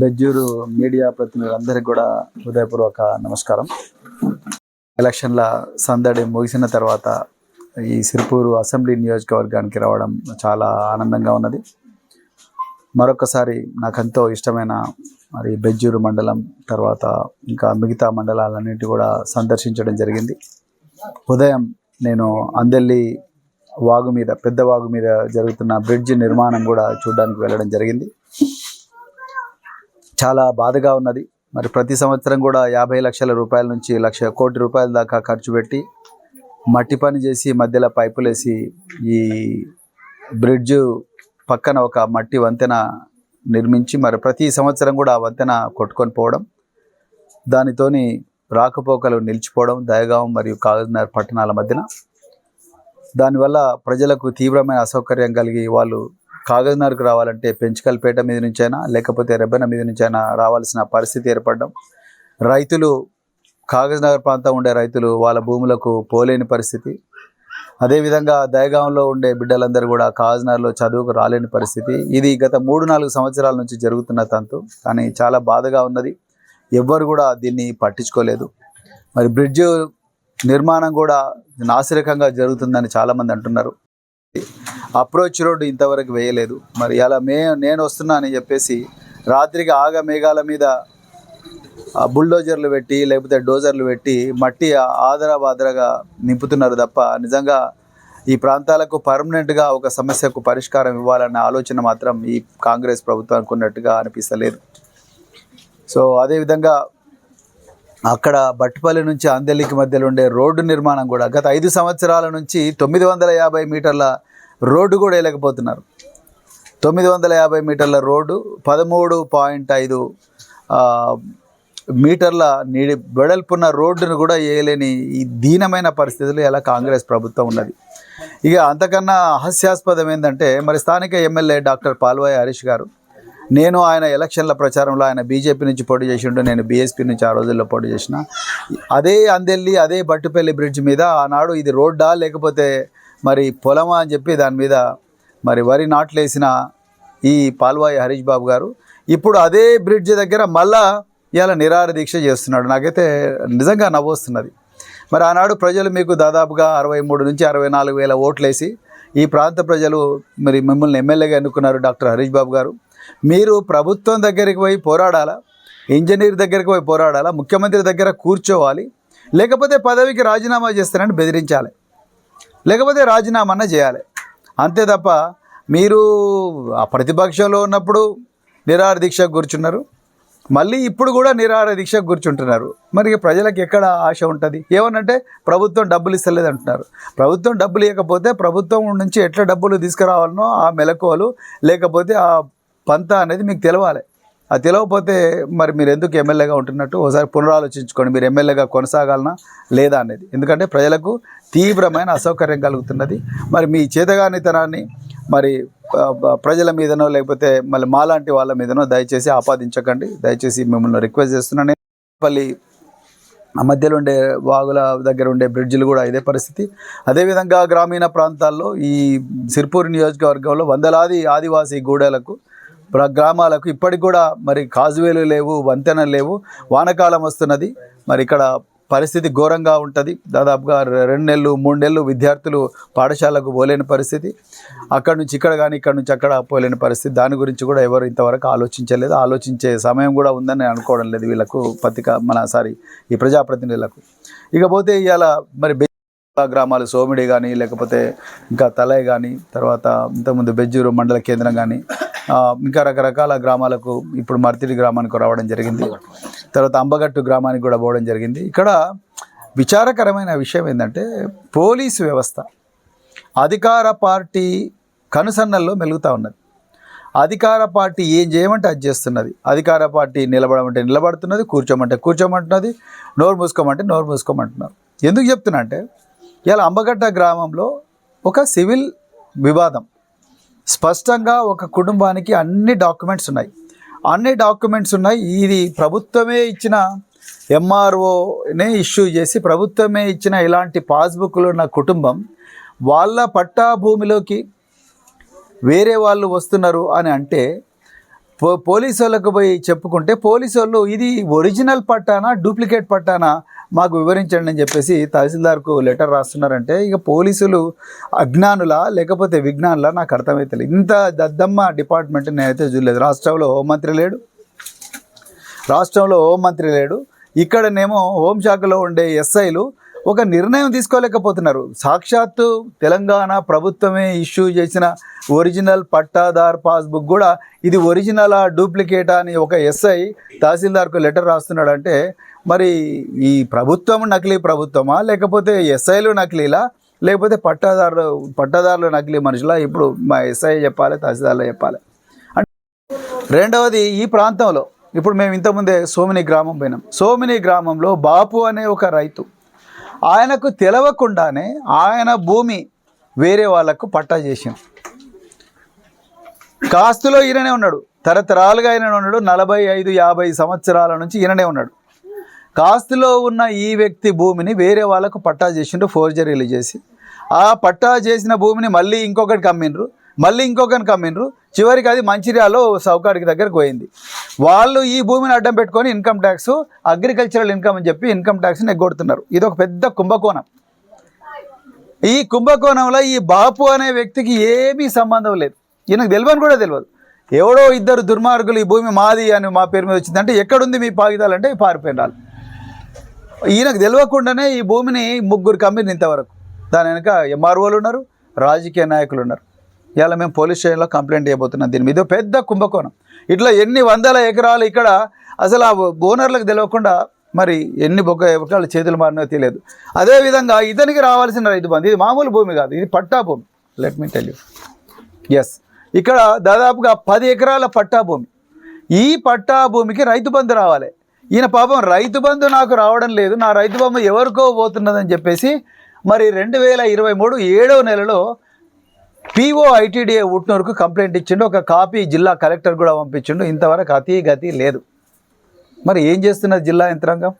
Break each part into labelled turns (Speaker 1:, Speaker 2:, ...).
Speaker 1: Bejjur media ప్రతినిధులందరికీ కూడా హృదయపూర్వక నమస్కారం. ఎలక్షన్ల సందడి ముగిసిన తర్వాత ఈ సిరిపూరు అసెంబ్లీ నియోజకవర్గానికి రావడం చాలా ఆనందంగా ఉన్నది. మరొకసారి నాకెంతో ఇష్టమైన మరి బెజ్జూరు మండలం తర్వాత ఇంకా మిగతా మండలాలన్నిటి కూడా సందర్శించడం జరిగింది. ఉదయం నేను అందెల్లి వాగు మీద పెద్ద వాగు మీద జరుగుతున్న బ్రిడ్జ్ నిర్మాణం కూడా చూడడానికి వెళ్ళడం జరిగింది. చాలా బాధగా ఉన్నది. మరి ప్రతి సంవత్సరం కూడా యాభై లక్షల రూపాయల నుంచి లక్ష కోటి రూపాయల దాకా ఖర్చు పెట్టి మట్టి పని చేసి మధ్యలో పైపులేసి ఈ బ్రిడ్జ్ పక్కన ఒక మట్టి వంతెన నిర్మించి మరి ప్రతి సంవత్సరం కూడా ఆ వంతెన కొట్టుకొని పోవడం దానితోని రాకపోకలు నిలిచిపోవడం దయగాం మరియు కాగజ్నగర్ పట్టణాల మధ్యన. దానివల్ల ప్రజలకు తీవ్రమైన అసౌకర్యం కలిగి వాళ్ళు కాగజ్నగర్కు రావాలంటే పెంచుకల్పేట మీద నుంచైనా లేకపోతే రెబ్బన మీద నుంచైనా రావాల్సిన పరిస్థితి ఏర్పడడం. రైతులు కాగజ్నగర్ ప్రాంతం ఉండే రైతులు వాళ్ళ భూములకు పోలేని పరిస్థితి. అదేవిధంగా దయగాంలో ఉండే బిడ్డలందరూ కూడా కాగజ్నగర్లో చదువుకు రాలేని పరిస్థితి. ఇది గత మూడు నాలుగు సంవత్సరాల నుంచి జరుగుతున్న తంతు కానీ చాలా బాధగా ఉన్నది. ఎవ్వరు కూడా దీన్ని పట్టించుకోలేదు. మరి బ్రిడ్జ్ నిర్మాణం కూడా నాసిరకంగా జరుగుతుందని చాలామంది అంటున్నారు. అప్రోచ్ రోడ్డు ఇంతవరకు వేయలేదు. మరి అలా మే నేను వస్తున్నానని చెప్పేసి రాత్రికి ఆగ మేఘాల మీద బుల్డోజర్లు పెట్టి లేకపోతే డోజర్లు పెట్టి మట్టి ఆదరాబాదరగా నింపుతున్నారు తప్ప నిజంగా ఈ ప్రాంతాలకు పర్మనెంట్గా ఒక సమస్యకు పరిష్కారం ఇవ్వాలన్న ఆలోచన మాత్రం ఈ కాంగ్రెస్ ప్రభుత్వానికి ఉన్నట్టుగా అనిపిస్తలేదు. సో అదేవిధంగా అక్కడ బట్టిపల్లి నుంచి అందెల్లికి మధ్యలో ఉండే రోడ్డు నిర్మాణం కూడా గత ఐదు సంవత్సరాల నుంచి తొమ్మిది వందల యాభై మీటర్ల రోడ్డు కూడా వేయలేకపోతున్నారు. తొమ్మిది వందల యాభై మీటర్ల రోడ్డు పదమూడు పాయింట్ ఐదు మీటర్ల నీడి వెడల్పున్న రోడ్డును కూడా వేయలేని ఈ దీనమైన పరిస్థితులు ఎలా కాంగ్రెస్ ప్రభుత్వం ఉన్నది. ఇక అంతకన్నా హాస్యాస్పదం ఏంటంటే మరి స్థానిక ఎమ్మెల్యే డాక్టర్ పాల్వాయి హరీష్ గారు నేను ఆయన ఎలక్షన్ల ప్రచారంలో ఆయన బీజేపీ నుంచి పోటీ చేసిండు నేను బీఎస్పీ నుంచి ఆ రోజుల్లో పోటీ చేసిన. అదే అందెల్లి అదే బట్టుపల్లి బ్రిడ్జ్ మీద ఆనాడు ఇది రోడ్డా లేకపోతే మరి పొలమా అని చెప్పి దాని మీద మరి వరి నాట్లేసిన ఈ పాల్వాయి హరీష్ బాబు గారు. ఇప్పుడు అదే బ్రిడ్జ్ దగ్గర మళ్ళా ఇలా నిరాహార దీక్ష చేస్తున్నాడు. నాకైతే నిజంగా నవ్వొస్తున్నది. మరి ఆనాడు ప్రజలు మీకు దాదాపుగా అరవై మూడు నుంచి అరవై నాలుగు వేల ఓట్లేసి ఈ ప్రాంత ప్రజలు మరి మిమ్మల్ని ఎమ్మెల్యేగా ఎన్నుకున్నారు డాక్టర్ హరీష్ బాబు గారు. మీరు ప్రభుత్వం దగ్గరికి పోయి పోరాడాలా? ఇంజనీర్ దగ్గరికి పోయి పోరాడాలా? ముఖ్యమంత్రి దగ్గర కూర్చోవాలి. లేకపోతే పదవికి రాజీనామా చేస్తారని బెదిరించాలి. లేకపోతే రాజీనామా చేయాలి. అంతే తప్ప మీరు ఆ ప్రతిపక్షంలో ఉన్నప్పుడు నిరాహార దీక్షకు కూర్చున్నారు. మళ్ళీ ఇప్పుడు కూడా నిరాహార దీక్షకు కూర్చుంటున్నారు. మరి ప్రజలకు ఎక్కడ ఆశ ఉంటుంది? ఏమనంటే ప్రభుత్వం డబ్బులు ఇస్తలేదు అంటున్నారు. ప్రభుత్వం డబ్బులు ఇవ్వకపోతే ప్రభుత్వం నుంచి ఎట్లా డబ్బులు తీసుకురావాలనో ఆ మెలకువలు లేకపోతే ఆ పంత అనేది మీకు తెలవాలి. అది తెలియకపోతే మరి మీరు ఎందుకు ఎమ్మెల్యేగా ఉంటున్నట్టు ఒకసారి పునరాలోచించుకోండి. మీరు ఎమ్మెల్యేగా కొనసాగాలనా లేదా అనేది. ఎందుకంటే ప్రజలకు తీవ్రమైన అసౌకర్యం కలుగుతున్నది. మరి మీ చేతగానితనాన్ని మరి ప్రజల మీదనో లేకపోతే మళ్ళీ మాలాంటి వాళ్ళ మీదనో దయచేసి ఆపాదించకండి. దయచేసి మిమ్మల్ని రిక్వెస్ట్ చేస్తున్నాను పల్లి ఆ మధ్యలో ఉండే వాగుల దగ్గర ఉండే బ్రిడ్జిలు కూడా ఇదే పరిస్థితి. అదేవిధంగా గ్రామీణ ప్రాంతాల్లో ఈ సిర్పూర్ నియోజకవర్గంలో వందలాది ఆదివాసీ గూడెలకు గ్రామాలకు ఇప్పటికి కూడా మరి కాజువేలు లేవు వంతెనలు లేవు. వానకాలం వస్తున్నది. మరి ఇక్కడ పరిస్థితి ఘోరంగా ఉంటుంది. దాదాపుగా రెండు నెలలు మూడు నెలలు విద్యార్థులు పాఠశాలకు పోలేని పరిస్థితి. అక్కడ నుంచి ఇక్కడ కానీ ఇక్కడ నుంచి అక్కడ పోలేని పరిస్థితి. దాని గురించి కూడా ఎవరు ఇంతవరకు ఆలోచించలేదు. ఆలోచించే సమయం కూడా ఉందని నేను అనుకోవడం లేదు వీళ్ళకు పత్రిక మన సారీ ఈ ప్రజాప్రతినిధులకు. ఇకపోతే ఇవాళ మరి బె- గ్రామాలు సోమిడి కానీ లేకపోతే ఇంకా తలై కానీ తర్వాత ఇంతకుముందు బెజ్జూరు మండల కేంద్రం కానీ ఇంకా రకరకాల గ్రామాలకు ఇప్పుడు మర్తిడి గ్రామానికి రావడం జరిగింది. తర్వాత అంబగట్టు గ్రామానికి కూడా పోవడం జరిగింది. ఇక్కడ విచారకరమైన విషయం ఏంటంటే పోలీసు వ్యవస్థ అధికార పార్టీ కనుసన్నల్లో మెలుగుతూ ఉన్నది. అధికార పార్టీ ఏం చేయమంటే అది చేస్తున్నది. అధికార పార్టీ నిలబడమంటే నిలబడుతున్నది కూర్చోమంటే కూర్చోమంటున్నది నోరు మూసుకోమంటే నోరు మూసుకోమంటున్నారు. ఎందుకు చెప్తున్నా అంటే ఇలా అంబగడ్డ గ్రామంలో ఒక సివిల్ వివాదం. స్పష్టంగా ఒక కుటుంబానికి అన్ని డాక్యుమెంట్స్ ఉన్నాయి. అన్ని డాక్యుమెంట్స్ ఉన్నాయి. ఇది ప్రభుత్వమే ఇచ్చిన ఎంఆర్ఓనే ఇష్యూ చేసి ప్రభుత్వమే ఇచ్చిన ఇలాంటి పాస్బుక్లు ఉన్న కుటుంబం వాళ్ళ పట్టా భూమిలోకి వేరే వాళ్ళు వస్తున్నారు అని అంటే పో పోలీసు వాళ్ళకు పోయి చెప్పుకుంటే పోలీసు వాళ్ళు ఇది ఒరిజినల్ పట్టానా డూప్లికేట్ పట్టానా మాకు వివరించండి అని చెప్పేసి తహసీల్దార్కు లెటర్ రాస్తున్నారంటే ఇక పోలీసులు అజ్ఞానులా లేకపోతే విజ్ఞానులా నాకు అర్థమవుతలేదు ఇంత దద్దమ్మ డిపార్ట్మెంట్ నేనైతే చూడలేదు. రాష్ట్రంలో హోంమంత్రి లేడు. రాష్ట్రంలో హోంమంత్రి లేడు. ఇక్కడనేమో హోంశాఖలో ఉండే ఎస్ఐలు ఒక నిర్ణయం తీసుకోలేకపోతున్నారు. సాక్షాత్తు తెలంగాణ ప్రభుత్వమే ఇష్యూ చేసిన ఒరిజినల్ పట్టాదార్ పాస్బుక్ కూడా ఇది ఒరిజినలా డూప్లికేటా అని ఒక ఎస్ఐ తహసీల్దార్కు లెటర్ రాస్తున్నాడంటే మరి ఈ ప్రభుత్వం నకిలీ ప్రభుత్వమా? లేకపోతే ఎస్ఐలు నకిలీలా? లేకపోతే పట్టాదారులు పట్టాదారులు నకిలీ మనుషులా? ఇప్పుడు మా ఎస్ఐ చెప్పాలి తహసీల్దార్లు చెప్పాలి. రెండవది ఈ ప్రాంతంలో ఇప్పుడు మేము ఇంతకుముందే సోమిని గ్రామం పోయినాం. సోమిని గ్రామంలో బాపు అనే ఒక రైతు ఆయనకు తెలవకుండానే ఆయన భూమి వేరే వాళ్ళకు పట్టా చేసింది కాస్తులో ఈయననే ఉన్నాడు. తరతరాలుగా ఈయన ఉన్నాడు. నలభై ఐదు యాభై సంవత్సరాల నుంచి ఈయననే ఉన్నాడు. కాస్తులో ఉన్న ఈ వ్యక్తి భూమిని వేరే వాళ్ళకు పట్టా చేసిండు ఫోర్జరీలు చేసి. ఆ పట్టా చేసిన భూమిని మళ్ళీ ఇంకొకటికి అమ్మిండ్రు మళ్ళీ ఇంకొకరిని కమ్మిండ్రు. చివరికి అది మంచిర్యాలలో సౌకాడికి దగ్గరకు పోయింది. వాళ్ళు ఈ భూమిని అడ్డం పెట్టుకొని ఇన్కమ్ ట్యాక్స్ అగ్రికల్చరల్ ఇన్కమ్ అని చెప్పి ఇన్కమ్ ట్యాక్స్ని ఎగ్గొడుతున్నారు. ఇది ఒక పెద్ద కుంభకోణం. ఈ కుంభకోణంలో ఈ బాపు అనే వ్యక్తికి ఏమీ సంబంధం లేదు. ఈయనకు తెలియని కూడా తెలియదు. ఎవడో ఇద్దరు దుర్మార్గులు ఈ భూమి మాది అని మా పేరు మీద వచ్చిందంటే ఎక్కడుంది మీ పాగిదాలంటే పారిపోయిన వాళ్ళు. ఈయనకు తెలియకుండానే ఈ భూమిని ముగ్గురు కమ్మింది ఇంతవరకు. దాని వెనక ఎంఆర్ఓలు ఉన్నారు రాజకీయ నాయకులు ఉన్నారు. ఇలా మేము పోలీస్ స్టేషన్లో కంప్లైంట్ చేయబోతున్నాం దీని మీద. పెద్ద కుంభకోణం. ఇట్లా ఎన్ని వందల ఎకరాలు ఇక్కడ అసలు ఆ ఓనర్లకు తెలియకుండా మరి ఎన్ని బొక్క ఎకరాలు చేతులు మారినో తెలియదు. అదేవిధంగా ఇతనికి రావాల్సిన రైతు బంధు ఇది మామూలు భూమి కాదు ఇది పట్టా భూమి. Let me tell you yes ఇక్కడ దాదాపుగా పది ఎకరాల పట్టా భూమి. ఈ పట్టా భూమికి రైతు బంధు రావాలి. ఈయన పాపం రైతు బంధు నాకు రావడం లేదు నా రైతు బొమ్మ ఎవరికో పోతున్నదని చెప్పేసి మరి రెండు వేల ఇరవై మూడు ఏడవ నెలలో పీఓ ఐటీడీఏ ఉట్నూరుకు కంప్లైంట్ ఇచ్చిండు. ఒక కాపీ జిల్లా కలెక్టర్ కూడా పంపించిండు. ఇంతవరకు అతి గతి లేదు. మరి ఏం చేస్తున్నది జిల్లా యంత్రాంగం?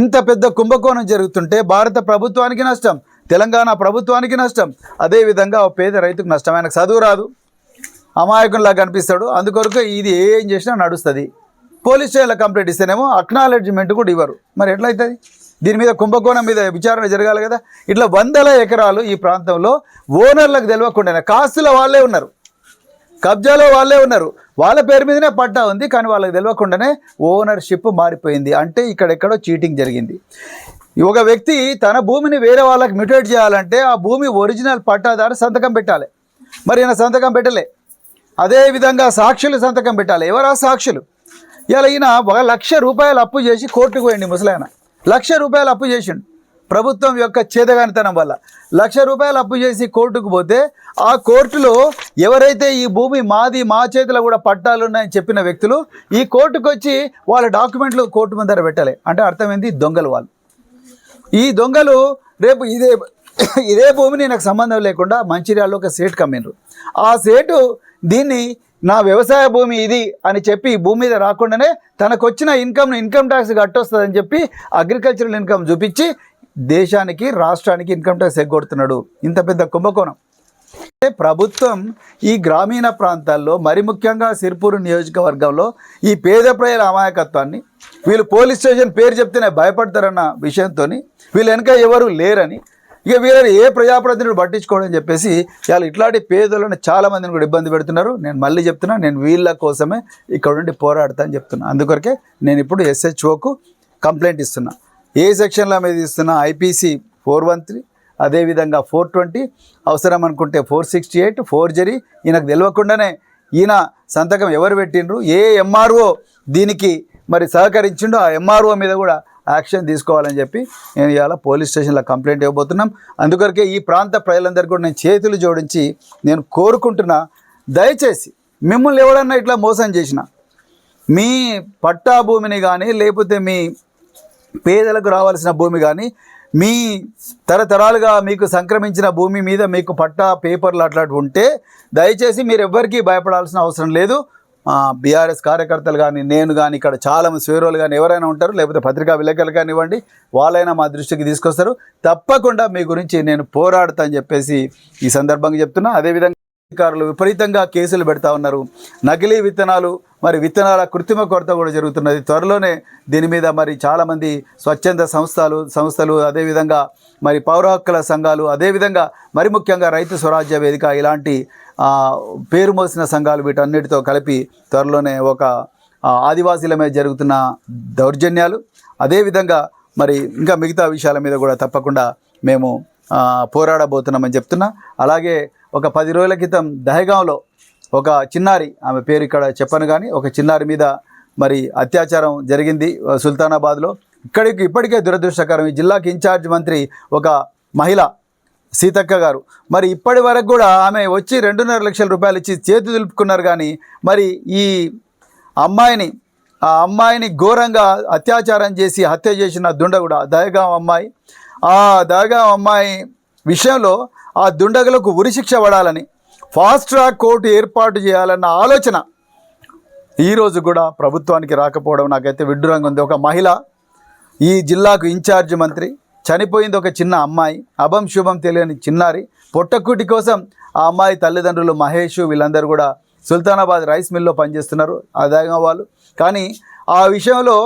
Speaker 1: ఇంత పెద్ద కుంభకోణం జరుగుతుంటే భారత ప్రభుత్వానికి నష్టం తెలంగాణ ప్రభుత్వానికి నష్టం. అదేవిధంగా ఓ పేద రైతుకు నష్టం. ఆయనకు చదువు రాదు అమాయకుల్లా కనిపిస్తాడు. అందుకొరకు ఇది ఏం చేసినా నడుస్తుంది. పోలీస్ స్టేషన్లో కంప్లైంట్ ఇస్తేనేమో అక్నాలెడ్జ్మెంట్ కూడా ఇవ్వరు. మరి ఎట్లయితుంది? దీని మీద కుంభకోణం మీద విచారణ జరగాలి కదా. ఇట్లా వందల ఎకరాలు ఈ ప్రాంతంలో ఓనర్లకు తెలియకుండానే కాస్తుల వాళ్ళే ఉన్నారు. కబ్జాలో వాళ్ళే ఉన్నారు. వాళ్ళ పేరు మీదనే పట్టా ఉంది కానీ వాళ్ళకి తెలియకుండానే ఓనర్షిప్ మారిపోయింది. అంటే ఇక్కడెక్కడో చీటింగ్ జరిగింది. ఒక వ్యక్తి తన భూమిని వేరే వాళ్ళకి మ్యూటేట్ చేయాలంటే ఆ భూమి ఒరిజినల్ పట్టాదారు సంతకం పెట్టాలి. మరి ఈయన సంతకం పెట్టలే. అదేవిధంగా సాక్షులు సంతకం పెట్టాలి. ఎవరా సాక్షులు? ఇలా ఈయన ఒక లక్ష రూపాయలు అప్పు చేసి కోర్టుకు పోయింది ముసలాయన. లక్ష రూపాయలు అప్పు చేసిండు. ప్రభుత్వం యొక్క చేదగానితనం వల్ల. లక్ష రూపాయలు అప్పు చేసి కోర్టుకు పోతే ఆ కోర్టులో ఎవరైతే ఈ భూమి మాది మా చేతిలో కూడా పట్టాలు ఉన్నాయని చెప్పిన వ్యక్తులు ఈ కోర్టుకు వచ్చి వాళ్ళ డాక్యుమెంట్లు కోర్టు ముందర పెట్టాలి. అంటే అర్థమైంది? దొంగలు వాళ్ళు. ఈ దొంగలు రేపు ఇదే ఇదే భూమిని నాకు సంబంధం లేకుండా మంచిర్యాలలో ఒక సేట్ కమ్మిండ్రు. ఆ సేటు దీన్ని నా వ్యవసాయ భూమి ఇది అని చెప్పి భూమి మీద రాకుండానే తనకు వచ్చిన ఇన్కమ్ ఇన్కమ్ ట్యాక్స్ కట్టొస్తుందని చెప్పి అగ్రికల్చరల్ ఇన్కమ్ చూపించి దేశానికి రాష్ట్రానికి ఇన్కమ్ ట్యాక్స్ ఎగ్గొడుతున్నాడు. ఇంత పెద్ద కుంభకోణం. అంటే ప్రభుత్వం ఈ గ్రామీణ ప్రాంతాల్లో మరి ముఖ్యంగా సిర్పూర్ నియోజకవర్గంలో ఈ పేద ప్రజల అమాయకత్వాన్ని వీళ్ళు పోలీస్ స్టేషన్ పేరు చెప్తేనే భయపడతారన్న విషయంతో వీళ్ళు వెనక ఎవరు లేరని ఇక వీళ్ళని ఏ ప్రజాప్రతినిధులు పట్టించుకోవడం చెప్పేసి వాళ్ళు ఇట్లాంటి పేదలను చాలా మందిని కూడా ఇబ్బంది పెడుతున్నారు. నేను మళ్ళీ చెప్తున్నా నేను వీళ్ళ కోసమే ఇక్కడ నుండి పోరాడతా అని చెప్తున్నా. అందుకొరకే నేను ఇప్పుడు ఎస్హెచ్ఓకు కంప్లైంట్ ఇస్తున్నా. ఏ సెక్షన్ల మీద ఇస్తున్నా? ఐపీసీ ఫోర్ వన్ త్రీ అదేవిధంగా ఫోర్ ట్వంటీ అవసరం అనుకుంటే ఫోర్ సిక్స్టీ ఎయిట్ ఫోర్ జరీ ఈయనకు తెలియకుండానే ఈయన సంతకం ఎవరు పెట్టిండ్రు? ఏ ఎంఆర్ఓ దీనికి మరి సహకరించిండో ఆ ఎంఆర్ఓ మీద కూడా యాక్షన్ తీసుకోవాలని చెప్పి నేను ఇవాళ పోలీస్ స్టేషన్లో కంప్లైంట్ ఇవ్వబోతున్నాం. అందుకొరకే ఈ ప్రాంత ప్రజలందరికీ కూడా నేను చేతులు జోడించి నేను కోరుకుంటున్నా దయచేసి మిమ్మల్ని ఎవడన్నా ఇట్లా మోసం చేసిన మీ పట్టా భూమిని కానీ లేకపోతే మీ పేదలకు రావాల్సిన భూమి కానీ మీ తరతరాలుగా మీకు సంక్రమించిన భూమి మీద మీకు పట్టా పేపర్లు అట్లాంటివి ఉంటే దయచేసి మీరు ఎవ్వరికీ భయపడాల్సిన అవసరం లేదు. బీఆర్ఎస్ కార్యకర్తలు కానీ నేను కానీ ఇక్కడ చాలా మంది స్వేరోలు కానీ ఎవరైనా ఉంటారు లేకపోతే పత్రికా విలేకరులు కానివ్వండి వాళ్ళైనా మా దృష్టికి తీసుకొస్తారు. తప్పకుండా మీ గురించి నేను పోరాడతా అని చెప్పేసి ఈ సందర్భంగా చెప్తున్నా. అదేవిధంగా అధికారులు విపరీతంగా కేసులు పెడతా ఉన్నారు. నకిలీ విత్తనాలు మరి విత్తనాల కృత్రిమ కొరత కూడా జరుగుతున్నది. త్వరలోనే దీని మీద మరి చాలామంది స్వచ్ఛంద సంస్థలు సంస్థలు అదేవిధంగా మరి పౌర హక్కుల సంఘాలు అదేవిధంగా మరి ముఖ్యంగా రైతు స్వరాజ్య వేదిక ఇలాంటి పేరు మోసిన సంఘాలు వీటన్నిటితో కలిపి త్వరలోనే ఒక ఆదివాసీల మీద జరుగుతున్న దౌర్జన్యాలు. అదేవిధంగా మరి ఇంకా మిగతా విషయాల మీద కూడా తప్పకుండా మేము పోరాడబోతున్నామని చెప్తున్నా. అలాగే ఒక పది రోజుల క్రితం దహగాంలో ఒక చిన్నారి ఆమె పేరు ఇక్కడ చెప్పను కానీ ఒక చిన్నారి మీద మరి అత్యాచారం జరిగింది సుల్తానాబాద్లో. ఇక్కడికి ఇప్పటికే దురదృష్టకరం ఈ జిల్లాకి ఇన్ఛార్జ్ మంత్రి ఒక మహిళ సీతక్క గారు. మరి ఇప్పటి వరకు కూడా ఆమె వచ్చి రెండున్నర లక్షల రూపాయలు ఇచ్చి చేతి దులుపుకున్నారు కానీ మరి ఈ అమ్మాయిని ఆ అమ్మాయిని ఘోరంగా అత్యాచారం చేసి హత్య చేసిన దుండగుడ దయగాం అమ్మాయి. ఆ దయగాం అమ్మాయి విషయంలో ఆ దుండగులకు ఉరిశిక్ష పడాలని ఫాస్ట్ ట్రాక్ కోర్టు ఏర్పాటు చేయాలన్న ఆలోచన ఈరోజు కూడా ప్రభుత్వానికి రాకపోవడం నాకైతే విడ్డూరంగా ఉంది. ఒక మహిళ ఈ జిల్లాకు ఇన్ఛార్జ్ మంత్రి చనిపోయింది ఒక చిన్న అమ్మాయి అభం శుభం తెలియని చిన్నారి. పొట్టకుటి కోసం ఆ అమ్మాయి తల్లిదండ్రులు మహేష్ వీళ్ళందరూ కూడా సుల్తానాబాద్ రైస్ మిల్లో పనిచేస్తున్నారు ఆదాయంగా వాళ్ళు. కానీ ఆ విషయంలో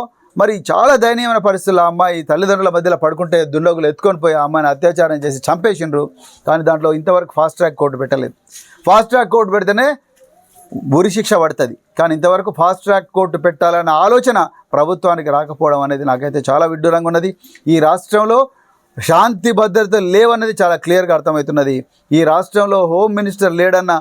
Speaker 1: మరి చాలా దయనీయమైన పరిస్థితుల్లో అమ్మాయి తల్లిదండ్రుల మధ్యలో పడుకుంటే దుండగులు ఎత్తుకొని పోయి అమ్మాయిని అత్యాచారం చేసి చంపేసిండ్రు. కానీ దాంట్లో ఇంతవరకు ఫాస్ట్ ట్రాక్ కోర్టు పెట్టలేదు. ఫాస్ట్ ట్రాక్ కోర్టు పెడితేనే ఉరి శిక్ష పడుతుంది. కానీ ఇంతవరకు ఫాస్ట్ ట్రాక్ కోర్టు పెట్టాలన్న ఆలోచన ప్రభుత్వానికి రాకపోవడం అనేది నాకైతే చాలా విడ్డూరంగా ఉన్నది. ఈ రాష్ట్రంలో శాంతి భద్రత లేవన్నది చాలా క్లియర్గా అర్థమవుతున్నది. ఈ రాష్ట్రంలో హోమ్ మినిస్టర్ లేడన్న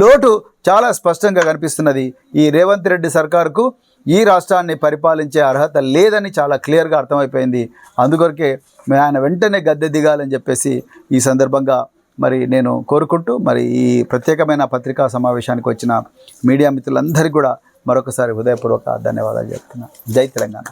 Speaker 1: లోటు చాలా స్పష్టంగా కనిపిస్తున్నది. ఈ రేవంత్ రెడ్డి సర్కారుకు ఈ రాష్ట్రాన్ని పరిపాలించే అర్హత లేదని చాలా క్లియర్గా అర్థమైపోయింది. అందుకొరకే ఆయన వెంటనే గద్దె దిగాలని చెప్పేసి ఈ సందర్భంగా మరి నేను కోరుకుంటూ మరి ఈ ప్రత్యేకమైన పత్రికా సమావేశానికి వచ్చిన మీడియా మిత్రులందరికీ కూడా మరొకసారి హృదయపూర్వక ధన్యవాదాలు చెప్తున్నా. జై తెలంగాణ.